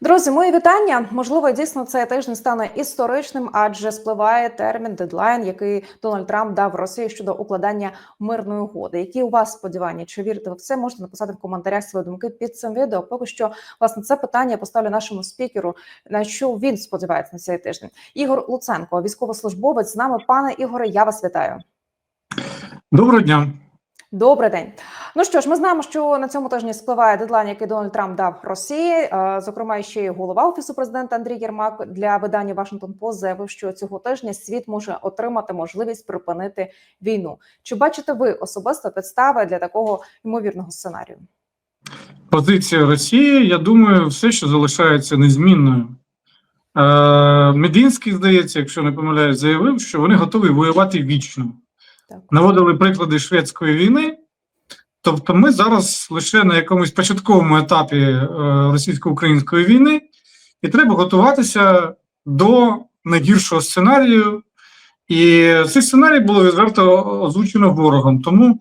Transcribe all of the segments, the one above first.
Друзі, мої вітання. Можливо, дійсно цей тиждень стане історичним, адже спливає термін дедлайн, який Дональд Трамп дав Росії щодо укладання мирної угоди. Які у вас сподівання? Чи вірите ви в це? Можете написати в коментарях свої думки під цим відео. Поки що власне це питання я поставлю нашому спікеру. На що він сподівається на цей тиждень? Ігор Луценко, військовослужбовець з нами. Пане Ігоре, я вас вітаю. Доброго дня. Добрий день. Ну що ж, ми знаємо, що на цьому тижні спливає дедлайн, який Дональд Трамп дав Росії. Е, Зокрема, ще й голова офісу президента Андрій Єрмак для видання Вашингтон Пост заявив, що цього тижня світ може отримати можливість припинити війну. Чи бачите ви особисто підстави для такого ймовірного сценарію? Позиція Росії, я думаю, все, що залишається незмінною. Е, Мединський, здається, якщо не помиляюсь, заявив, що вони готові воювати вічно. Так. Наводили приклади шведської війни. Тобто, ми зараз лише на якомусь початковому етапі е, російсько-української війни, і треба готуватися до найгіршого сценарію. І цей сценарій було відверто озвучено ворогом. Тому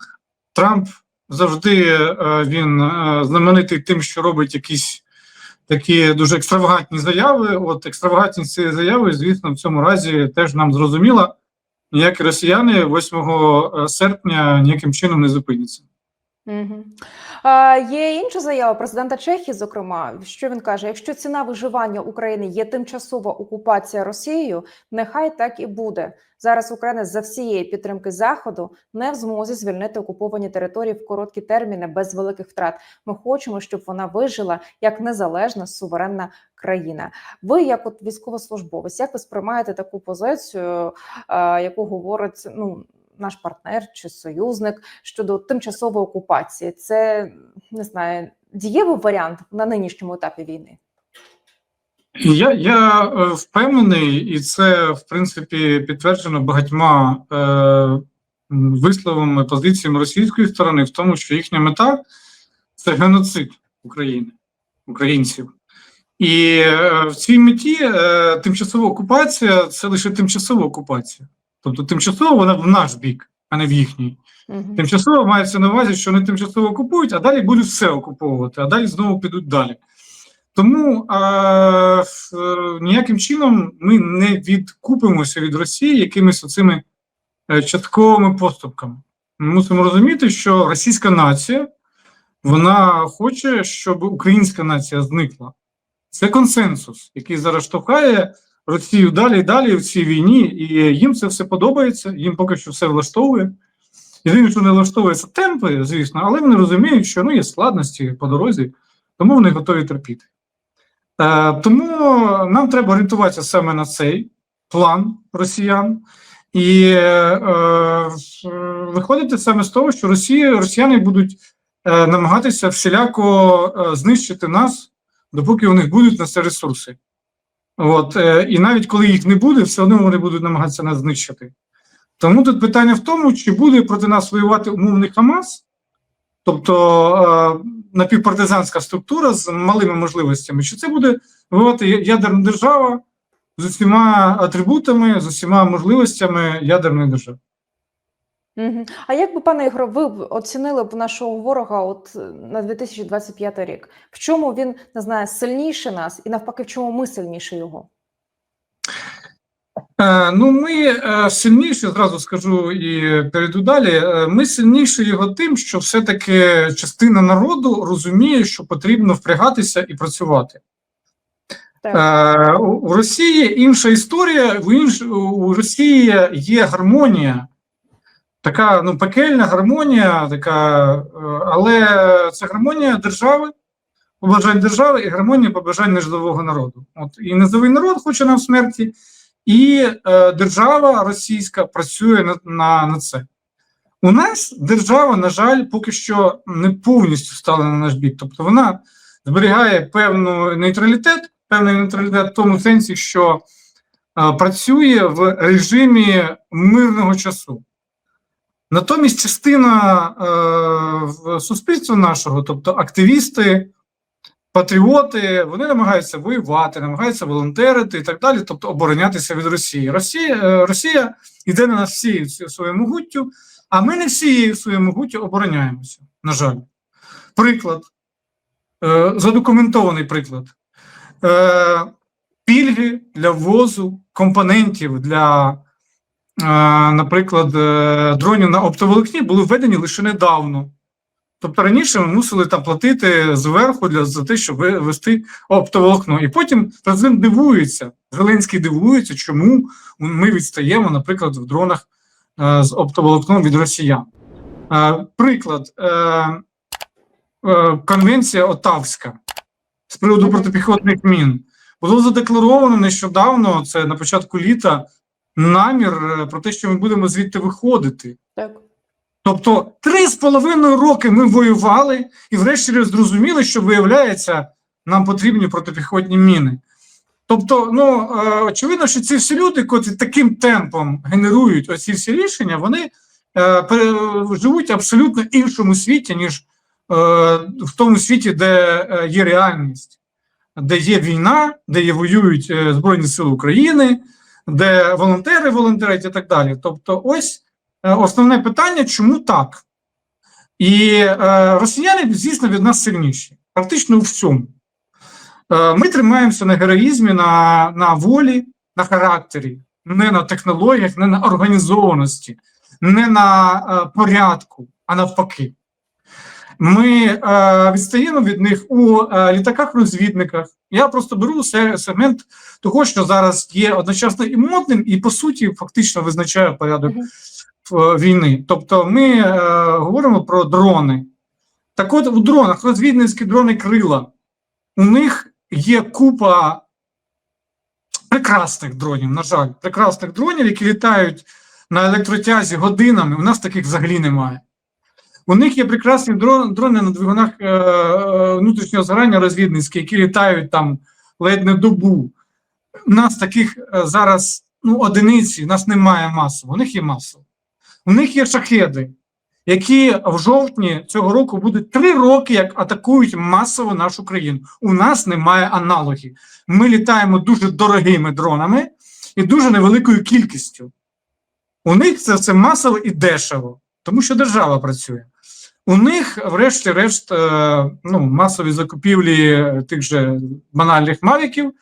Трамп завжди е, він е, знаменитий тим, що робить якісь такі дуже екстравагантні заяви. От екстравагантність цієї заяви, звісно, в цьому разі теж нам зрозуміла. Ніякі росіяни 8 серпня ніяким чином не зупиняться. Угу. А, є інша заява президента Чехії. Зокрема, що він каже: якщо ціна виживання України є тимчасова окупація Росією, нехай так і буде. Зараз Україна за всієї підтримки заходу не в змозі звільнити окуповані території в короткі терміни без великих втрат. Ми хочемо, щоб вона вижила як незалежна суверенна країна. Ви, як от військовослужбовець, як ви сприймаєте таку позицію, яку говорить ну наш партнер чи союзник щодо тимчасової окупації? Це не знаю, дієвий варіант на нинішньому етапі війни. Я я е, впевнений, і це в принципі підтверджено багатьма е, висловами позиціями російської сторони, в тому, що їхня мета це геноцид України, українців. І е, в цій меті е, тимчасова окупація це лише тимчасова окупація. Тобто, тимчасово вона в наш бік, а не в їхній. Угу. Тимчасово мається на увазі, що вони тимчасово окупують, а далі будуть все окуповувати, а далі знову підуть далі. Тому а, ніяким чином ми не відкупимося від Росії якимись оцими е, частковими поступками. Ми мусимо розуміти, що російська нація вона хоче, щоб українська нація зникла. Це консенсус, який зараз штовхає Росію далі і далі в цій війні, і їм це все подобається, їм поки що все влаштовує. Єдине, що не влаштовується темпи, звісно, але вони розуміють, що ну, є складності по дорозі, тому вони готові терпіти. Е, тому нам треба орієнтуватися саме на цей план росіян і е, виходити саме з того, що Росія, росіяни будуть е, намагатися всіляко е, знищити нас, допоки у них будуть на це ресурси. От, е, І навіть коли їх не буде, все одно вони будуть намагатися нас знищити. Тому тут питання в тому, чи буде проти нас воювати умовний Хамас, тобто е, напівпартизанська структура з малими можливостями, чи це буде воювати ядерна держава з усіма атрибутами, з усіма можливостями ядерної держави. Угу. А як би, пане Ігоре, ви оцінили б нашого ворога от на 2025 рік? В чому він не знаю, сильніше нас, і навпаки, в чому ми сильніше його? Е, ну, ми е, сильніші, зразу скажу і перейду далі. Е, ми сильніші його тим, що все-таки частина народу розуміє, що потрібно впрягатися і працювати. Е, у, у Росії інша історія, у Росії є гармонія, така ну, пекельна гармонія, така, е, але це гармонія держави, побажань держави і гармонія побажань неждового народу. От, І низовий народ хоче нам смерті. І е, держава російська працює на, на на, це. У нас держава, на жаль, поки що не повністю стала на наш бік. Тобто вона зберігає певну нейтралітет, певний нейтралітет в тому сенсі, що е, працює в режимі мирного часу. Натомість частина е, суспільства нашого, тобто активісти, патріоти, вони намагаються воювати, намагаються волонтерити і так далі, тобто оборонятися від Росії. Росія Росія йде на нас всією своєю могуттю, а ми не всією своєю могуттю обороняємося. На жаль, приклад, задокументований приклад. е, пільги для ввозу компонентів для, е, наприклад, е, дронів на оптоволокні були введені лише недавно. Тобто раніше ми мусили там платити зверху для за те, щоб вести оптоволокно. І потім президент дивується, Зеленський дивується, чому ми відстаємо, наприклад, в дронах е, з оптоволокном від росіян. Е, приклад, конвенція Отавська з приводу протипіхотних мін. Було задекларовано нещодавно, це на початку літа, намір е, про те, що ми будемо звідти виходити. Так. Тобто три з половиною роки ми воювали і врешті зрозуміли, що виявляється, нам потрібні протипіхотні міни. Тобто, ну е, очевидно, що ці всі люди, котрі таким темпом генерують оці всі рішення, вони е, живуть абсолютно іншому світі, ніж е, в тому світі, де е, є реальність, де є війна, де є воюють Збройні Сили України, де волонтери волонтерять і так далі. Тобто, ось е, основне питання, чому так? І е, росіяни, звісно, від нас сильніші, практично у всьому. Е, Ми тримаємося на героїзмі, на, на волі, на характері, не на технологіях, не на організованості, не на е, порядку, а навпаки. Ми е, відстаємо від них у е, літаках-розвідниках. Я просто беру сегмент того, що зараз є одночасно і модним, і по суті фактично визначає порядок е, війни. Тобто, ми говоримо про дрони. Так от у дронах розвідницькі дрони крила. У них є купа прекрасних дронів, на жаль, прекрасних дронів, які літають на електротязі годинами. У нас таких взагалі немає. У них є прекрасні дрон- дрони на двигунах е, е, внутрішнього згорання розвідницькі, які літають там ледь не добу. У нас таких е, зараз ну, одиниці, у нас немає масово, у них є масово. У них є шахеди, які в жовтні цього року будуть три роки, як атакують масово нашу країну. У нас немає аналогів. Ми літаємо дуже дорогими дронами і дуже невеликою кількістю. У них це все масово і дешево, тому що держава працює. У них, врешті-решт, е, ну, масові закупівлі тих же банальних мавіків.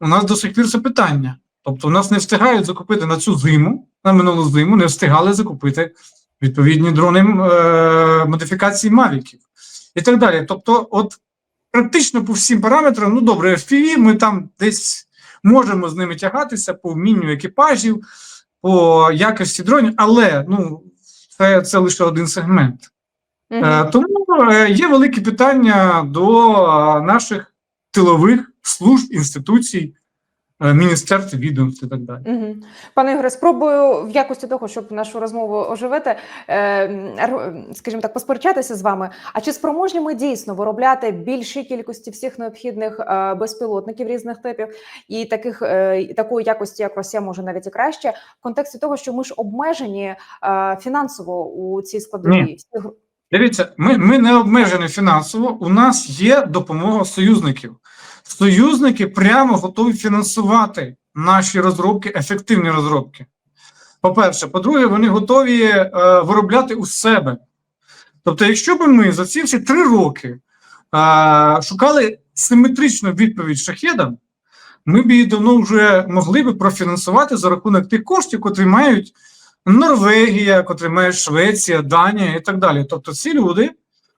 У нас до сих пір це питання. Тобто, у нас не встигають закупити на цю зиму, на минулу зиму, не встигали закупити відповідні дрони е, модифікації мавіків і так далі. Тобто, от практично по всім параметрам, ну добре, FPV, ми там десь можемо з ними тягатися по вмінню екіпажів, по якості дронів, але ну, це, це лише один сегмент. Е, Тому е, є великі питання до е, наших тилових служб, інституцій, міністерств, відомств і так далі. Угу. Пане Ігоре, спробую в якості того, щоб нашу розмову оживити, скажімо так, посперечатися з вами. А чи спроможні ми дійсно виробляти більші кількості всіх необхідних безпілотників різних типів і таких такої якості, як Росія, може навіть і краще, в контексті того, що ми ж обмежені фінансово у цій складовій? Ні. Дивіться, ми, ми не обмежені фінансово. У нас є допомога союзників. Союзники прямо готові фінансувати наші розробки, ефективні розробки. По-перше, по-друге, вони готові е, виробляти у себе. Тобто, якщо б ми за ці всі три роки е, шукали симетричну відповідь шахедам, ми б її давно вже могли б профінансувати за рахунок тих коштів, котрі мають Норвегія, котрі має Швеція, Данія і так далі. Тобто, ці люди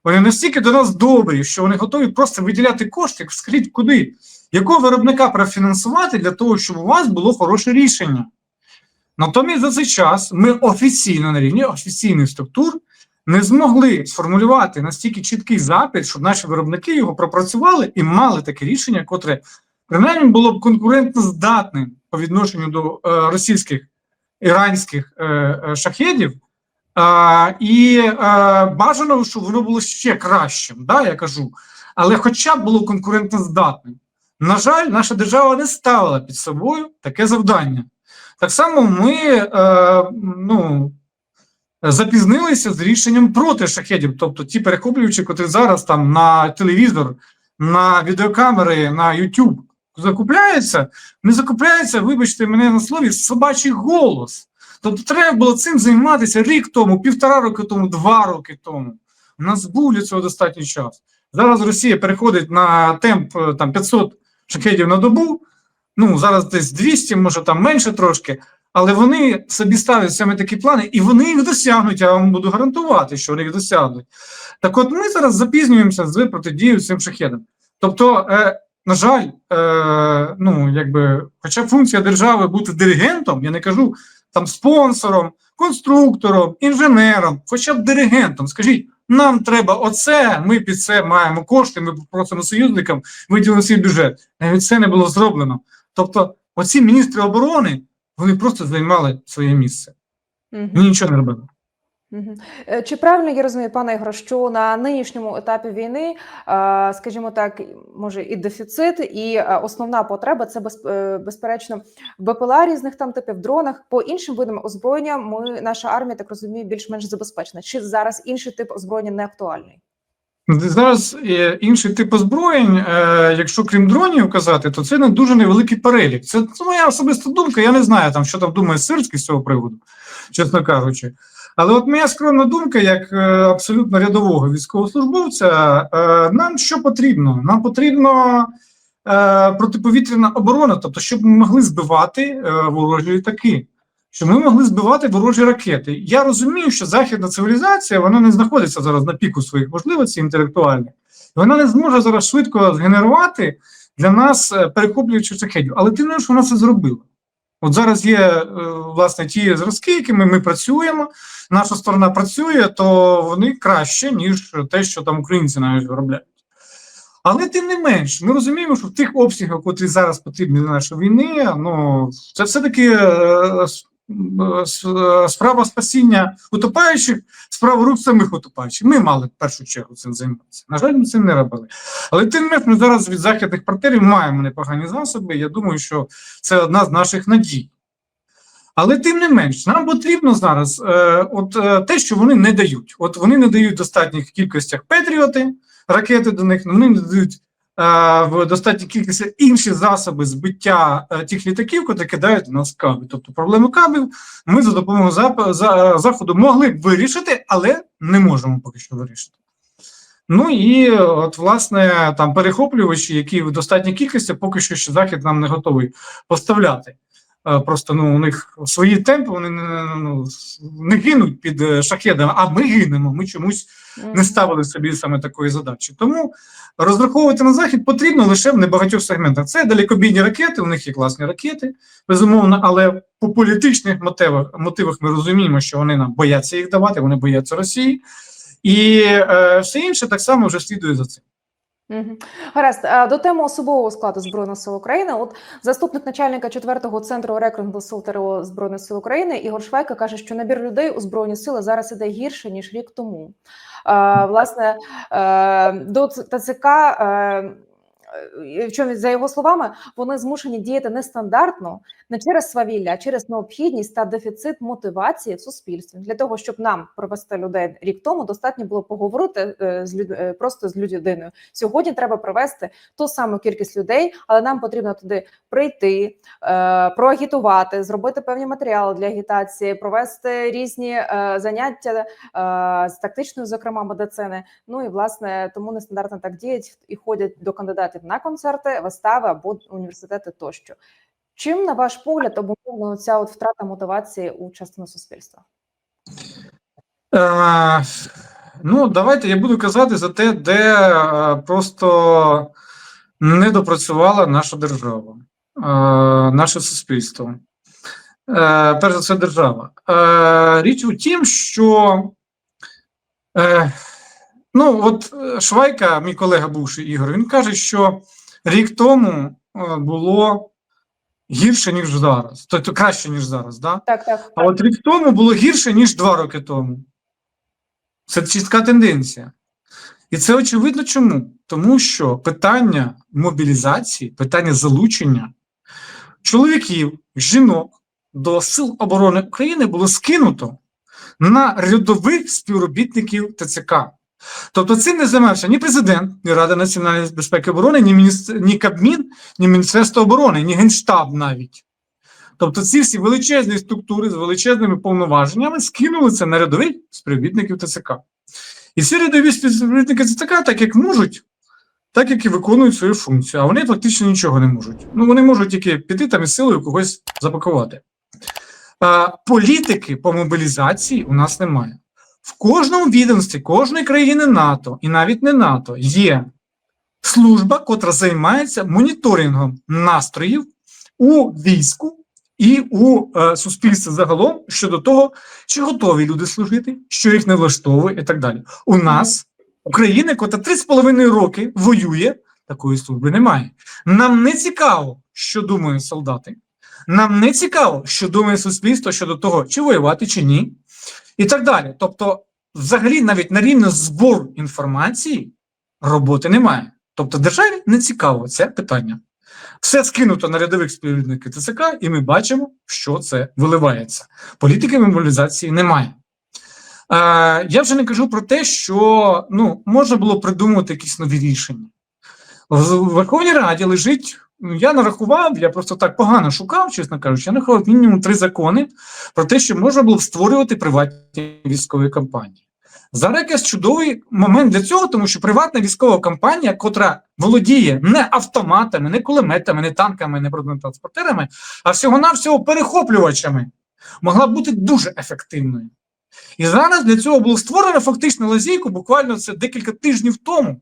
вони настільки до нас добрі, що вони готові просто виділяти кошти. Скажіть, куди? Якого виробника профінансувати для того, щоб у вас було хороше рішення? Натомість за цей час ми офіційно на рівні офіційних структур не змогли сформулювати настільки чіткий запит, щоб наші виробники його пропрацювали і мали таке рішення, котре принаймні було б конкурентно здатним по відношенню до е, російських іранських е, е, шахедів. І е, бажано, щоб воно було ще кращим, да, я кажу, але хоча б було конкурентно здатним. На жаль, наша держава не ставила під собою таке завдання. Так само ми ну, запізнилися з рішенням проти шахедів, тобто ті перехоплювачі, котрі зараз там на телевізор, на відеокамери, на YouTube закупляються, не закупляються, вибачте мене на слові, собачий голос. Тобто треба було цим займатися рік тому, півтора роки тому, два роки тому. У нас був для цього достатньо час. Зараз Росія переходить на темп е, там 500 шахедів на добу. Ну, зараз десь 200, може там менше трошки. Але вони собі ставлять саме такі плани, і вони їх досягнуть. Я вам буду гарантувати, що вони їх досягнуть. Так от ми зараз запізнюємося з протидією цим шахедам. Тобто, е, на жаль, е, ну якби, хоча функція держави бути диригентом, я не кажу там спонсором, конструктором, інженером, хоча б диригентом. Скажіть, нам треба оце, ми під це маємо кошти, ми просимо союзникам виділити свій бюджет. Навіть це не було зроблено. Тобто, оці міністри оборони вони просто займали своє місце. Вони нічого не робили. Е, Чи правильно я розумію, пане Ігор, що на нинішньому етапі війни, е, скажімо так, може і дефіцит, і е, основна потреба це безперечно БПЛА різних там типів, дронах. По іншим видам озброєння ми наша армія так розумію більш-менш забезпечена. Чи зараз інший тип озброєння не актуальний? Зараз інший тип озброєнь, якщо крім дронів казати, то це не дуже невеликий перелік. Це, це моя особиста думка. Я не знаю, там, що там думає Сирський з цього приводу, чесно кажучи. Але от моя скромна думка, як е, абсолютно рядового військовослужбовця, е, нам що потрібно? Нам потрібно е, протиповітряна оборона, тобто, щоб ми могли збивати ворожі літаки, щоб ми могли збивати ворожі ракети. Я розумію, що західна цивілізація вона не знаходиться зараз на піку своїх можливостей інтелектуальних, вона не зможе зараз швидко згенерувати для нас перехоплюючих шахедів. Але ти знаєш, вона це зробила. От зараз є е, власне ті зразки, якими ми працюємо. Наша сторона працює, то вони краще, ніж те, що там українці навіть виробляють. Але тим не менш, ми розуміємо, що в тих обсягах, котрі зараз потрібні для нашої війни, ну це все-таки е, с- е, е, справа спасіння утопаючих, справа рук самих утопаючих. Ми мали в першу чергу цим займатися. На жаль, ми цим не робили. Але тим не менш, ми зараз від західних партнерів маємо непогані засоби. Я думаю, що це одна з наших надій. Але тим не менш, нам потрібно зараз е, от е, те, що вони не дають. От вони не дають достатніх кількостях Петріоти, ракети до них, вони не дають в достатній кількості інші засоби збиття е, тих літаків, які кидають на нас каби. Тобто проблему кабів ми за допомогою заходу могли б вирішити, але не можемо поки що вирішити. Ну і от, власне, там перехоплювачі, які в достатній кількості, поки що ще захід нам не готовий поставляти. Е, Просто ну, у них свої темпи, вони не, ну, не гинуть під е, шахедами, а ми гинемо. Ми чомусь не ставили собі саме такої задачі. Тому розраховувати на захід потрібно лише в небагатьох сегментах. Це далекобійні ракети, у них є класні ракети, безумовно, але по політичних мотивах, мотивах ми розуміємо, що вони нам бояться їх давати, вони бояться Росії. І е, все інше так само вже слідує за цим. Мгм. Гаразд, до теми особового складу збройних сил України. От заступник начальника 4-го центру рекрутингу сил ТРО збройних сил України Ігор Швайка каже, що набір людей у збройні сили зараз іде гірше ніж рік тому. Е, власне, е, до ТЦК. Е, е, в чому за його словами, вони змушені діяти нестандартно не через свавілля, а через необхідність та дефіцит мотивації в суспільстві. Для того щоб нам провести людей рік тому, достатньо було поговорити е, з люд... е, просто з людиною. Сьогодні треба привести ту саму кількість людей, але нам потрібно туди прийти, е, проагітувати, зробити певні матеріали для агітації, провести різні е, заняття е, з тактичною, зокрема медицини. Ну і власне тому нестандартно так діють і ходять до кандидатів на концерти, вистави або університети тощо. Чим, на ваш погляд, обумовлена ця от втрата мотивації у частини суспільства? Е, ну, давайте я буду казати за те, де е, просто не допрацювала наша держава, е, наше суспільство. Е, перш за все, держава. Е, річ у тім, що е, ну, от е, Швайка, мій колега бувший Ігор, він каже, що рік тому е, було гірше, ніж зараз, тобто краще, ніж зараз. Да? Так, так. А от рік тому було гірше, ніж два роки тому. Це чітка тенденція. І це очевидно чому? Тому що питання мобілізації, питання залучення чоловіків, жінок до Сил оборони України було скинуто на рядових співробітників ТЦК. Тобто цим не займався ні президент, ні Рада національної безпеки і оборони, ні, міністр... ні Кабмін, ні Міністерство оборони, ні Генштаб навіть. Тобто ці всі величезні структури з величезними повноваженнями скинули це на рядових співробітників ТЦК. І ці рядові співробітники ТЦК, так як можуть, так як і виконують свою функцію, а вони фактично нічого не можуть. Ну вони можуть тільки піти там і силою когось запакувати. Політики по мобілізації у нас немає. В кожному відомстві кожної країни НАТО і навіть не НАТО є служба, котра займається моніторингом настроїв у війську і у е, суспільстві загалом щодо того, чи готові люди служити, що їх не влаштовує, і так далі. У нас Україна, котра 3,5 роки воює, такої служби немає. Нам не цікаво, що думають солдати. Нам не цікаво, що думає суспільство щодо того, чи воювати, чи ні, і так далі. Тобто, взагалі, навіть на рівні збору інформації роботи немає. Тобто, державі не цікаво це питання. Все скинуто на рядових співробітників ТЦК, і ми бачимо, що це виливається. Політики мобілізації немає. Е, я вже не кажу про те, що ну, можна було придумати якісь нові рішення. В Верховній Раді лежить, я нарахував, я просто так погано шукав, чесно кажучи, я нарахував мінімум три закони про те, що можна було б створювати приватні військові компанії. Зараз якийсь чудовий момент для цього, тому що приватна військова компанія, котра володіє не автоматами, не кулеметами, не танками, не бронетранспортерами, а всього-навсього перехоплювачами, могла бути дуже ефективною. І зараз для цього було створено фактично лазійку, буквально це декілька тижнів тому.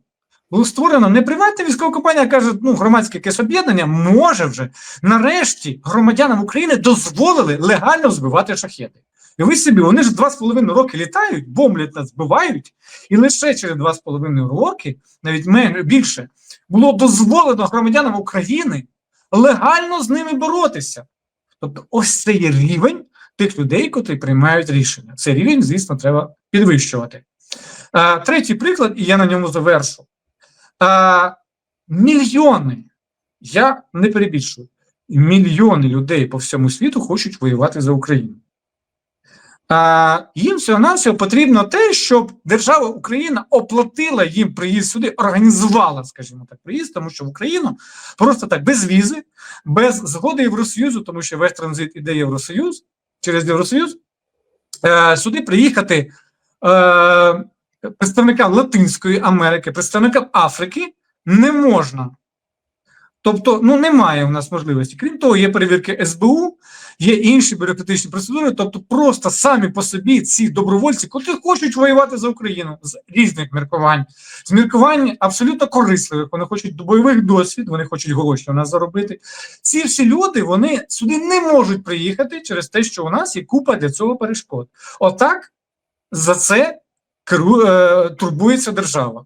Було створено не приватна військова компанія, а каже, ну, громадське якесь об'єднання може вже нарешті громадянам України дозволили легально збивати шахеди. І ви собі, вони ж два з половиною роки літають, бомблять нас, збивають, і лише через два з половиною роки, навіть менше більше, було дозволено громадянам України легально з ними боротися. Тобто, ось це є рівень тих людей, котрі приймають рішення. Цей рівень, звісно, треба підвищувати. А, третій приклад, і я на ньому завершу. Мільйони, я не перебільшую, мільйони людей по всьому світу хочуть воювати за Україну. А, їм всього-навсього потрібно те, щоб держава Україна оплатила їм приїзд сюди, організувала, скажімо так, приїзд, тому що в Україну просто так без візи, без згоди Євросоюзу, тому що весь транзит іде Євросоюз через Євросоюз, е, сюди приїхати е, представникам Латинської Америки, представникам Африки не можна. Тобто, ну немає у нас можливості. Крім того, є перевірки СБУ, є інші бюрократичні процедури. Тобто, просто самі по собі ці добровольці, котрі хочуть воювати за Україну з різних міркувань, з міркувань абсолютно корисливих. Вони хочуть бойових досвід, вони хочуть гроші у нас заробити. Ці всі люди вони сюди не можуть приїхати через те, що у нас є купа для цього перешкод. Отак за це керу, е, турбується держава.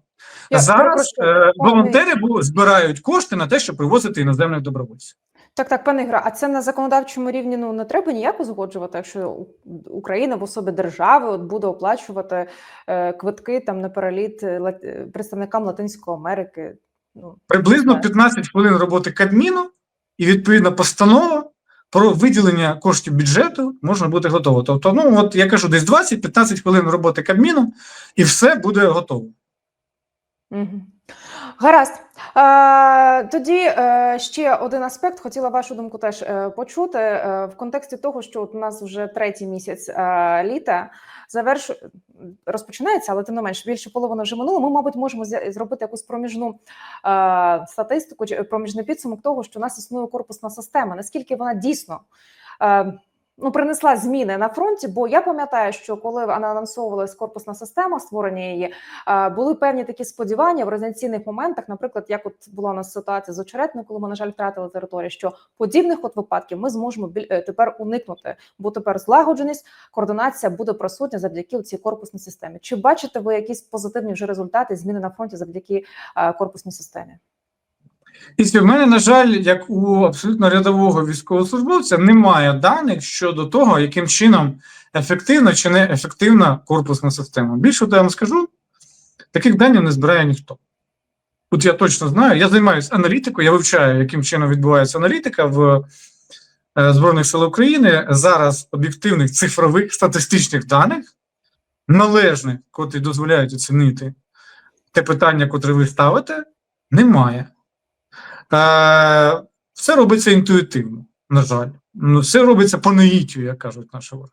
Я Зараз е, волонтери бу- збирають кошти на те, щоб привозити іноземних добровольців. Так, так, пане Ігоре, а це на законодавчому рівні ну не треба ніяк узгоджувати, якщо Україна в особі держави от буде оплачувати е, квитки там на переліт е, лат- е, представникам Латинської Америки. Ну Приблизно Так. 15 хвилин роботи Кабміну і відповідна постанова про виділення коштів бюджету можна бути готово. Тобто, ну от я кажу, десь 20-15 хвилин роботи Кабміну, і все буде готово. Угу. Гаразд. Тоді е, ще один аспект. Хотіла вашу думку теж е, почути е, в контексті того, що от у нас вже третій місяць літа завершу розпочинається, але тим не менш більше половини вже минуло. Ми, мабуть, можемо зробити якусь проміжну статистику чи проміжний підсумок того, що у нас існує корпусна система. Наскільки вона дійсно. Е, Ну, принесла зміни на фронті, бо я пам'ятаю, що коли анонсовувалась корпусна система, створення її, були певні такі сподівання в резонаційних моментах, наприклад, як от була у нас ситуація з очеретною, коли ми, на жаль, втратили територію, що подібних от випадків ми зможемо е, тепер уникнути, бо тепер злагодженість, координація буде присутня завдяки цій корпусній системі. Чи бачите ви якісь позитивні вже результати зміни на фронті завдяки е, корпусній системі? І в мене, на жаль, як у абсолютно рядового військовослужбовця, немає даних щодо того, яким чином ефективна чи не ефективна корпусна система. Більше я вам скажу, таких даних не збирає ніхто. Тут я точно знаю, я займаюся аналітикою, я вивчаю, яким чином відбувається аналітика в е, Збройних сил України. Зараз об'єктивних цифрових статистичних даних, належних, котрі дозволяють оцінити те питання, котре ви ставите, немає. Е, все робиться інтуїтивно, на жаль. Ну, все робиться по наїтю, як кажуть наші вороги.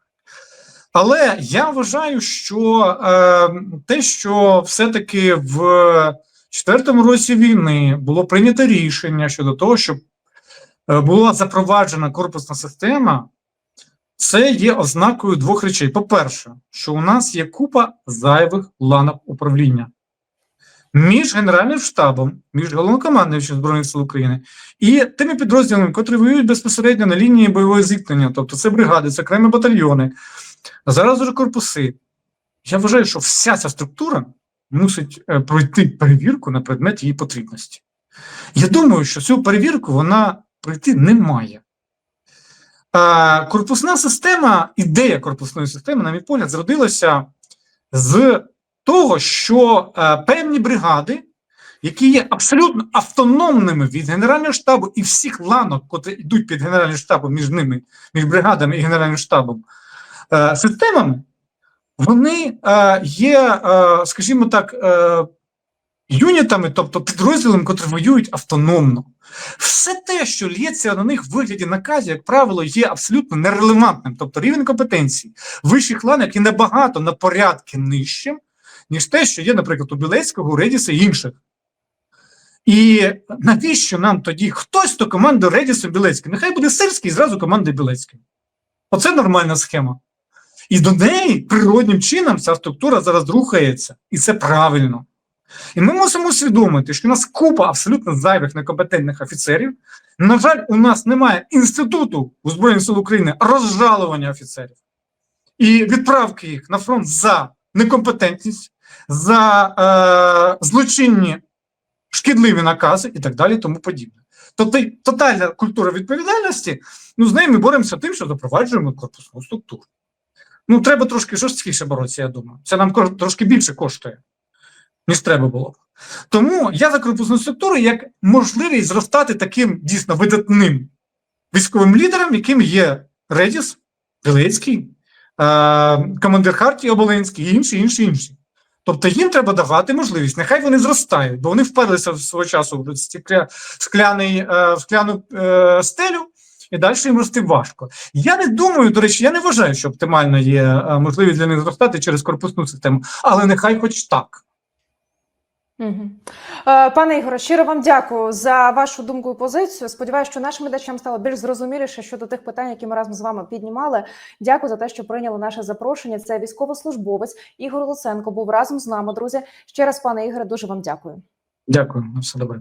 Але я вважаю, що е, те, що все-таки в четвертому році війни було прийнято рішення щодо того, щоб е, була запроваджена корпусна система, це є ознакою двох речей. По-перше, що у нас є купа зайвих ланок управління між Генеральним штабом, між головнокомандуючим Збройних сил України і тими підрозділами, котрі воюють безпосередньо на лінії бойового зіткнення, тобто це бригади, це окремі батальйони, а зараз уже корпуси. Я вважаю, що вся ця структура мусить е, пройти перевірку на предмет її потрібності. Я думаю, що цю перевірку вона пройти не має. Корпусна система, ідея корпусної системи, на мій погляд, зродилася з того, що е, певні бригади, які є абсолютно автономними від Генерального штабу і всіх ланок, котрі йдуть під Генеральним штабом між ними, між бригадами і Генеральним штабом, е, системами, вони е, є, скажімо так, юнітами, тобто підрозділами, котрі воюють автономно. Все те, що лється на них в вигляді наказів, як правило, є абсолютно нерелевантним. Тобто рівень компетенції вищих ланок є набагато на порядки нижчим, ніж те, що є, наприклад, у Білецького, у Редіса і інших. І навіщо нам тоді хтось, хто командує Редісом Білецьким? Нехай буде Сирський і зразу командує Білецьким. Оце нормальна схема. І до неї природнім чином ця структура зараз рухається, і це правильно. І ми мусимо усвідомити, що у нас купа абсолютно зайвих некомпетентних офіцерів. На жаль, у нас немає інституту у Збройних сил України розжалування офіцерів і відправки їх на фронт за некомпетентність, за е, злочинні шкідливі накази і так далі, тому подібне. Тобто тотальна культура відповідальності, ну з нею ми боремося тим, що запроваджуємо корпусну структуру. Ну, треба трошки жорсткіше боротися, я думаю. Це нам трошки більше коштує, ніж треба було б. Тому я за корпусну структуру як можливість зростати таким дійсно видатним військовим лідером, яким є Редіс, Білецький, е, командир Хартії Оболенський і інші, інші, інші. Тобто їм треба давати можливість, нехай вони зростають, бо вони вперлися в свого часу в скляний, е, в скляну е, стелю, і далі їм рости важко. Я не думаю, до речі, я не вважаю, що оптимально є е, можливість для них зростати через корпусну систему, але нехай хоч так. Угу. Е, Пане Ігоре, щиро вам дякую за вашу думку і позицію. Сподіваюся, що нашим глядачам стало більш зрозуміліше щодо тих питань, які ми разом з вами піднімали. Дякую за те, що прийняли наше запрошення. Це військовослужбовець Ігор Луценко був разом з нами, друзі. Ще раз, пане Ігоре, дуже вам дякую. Дякую, на все добре.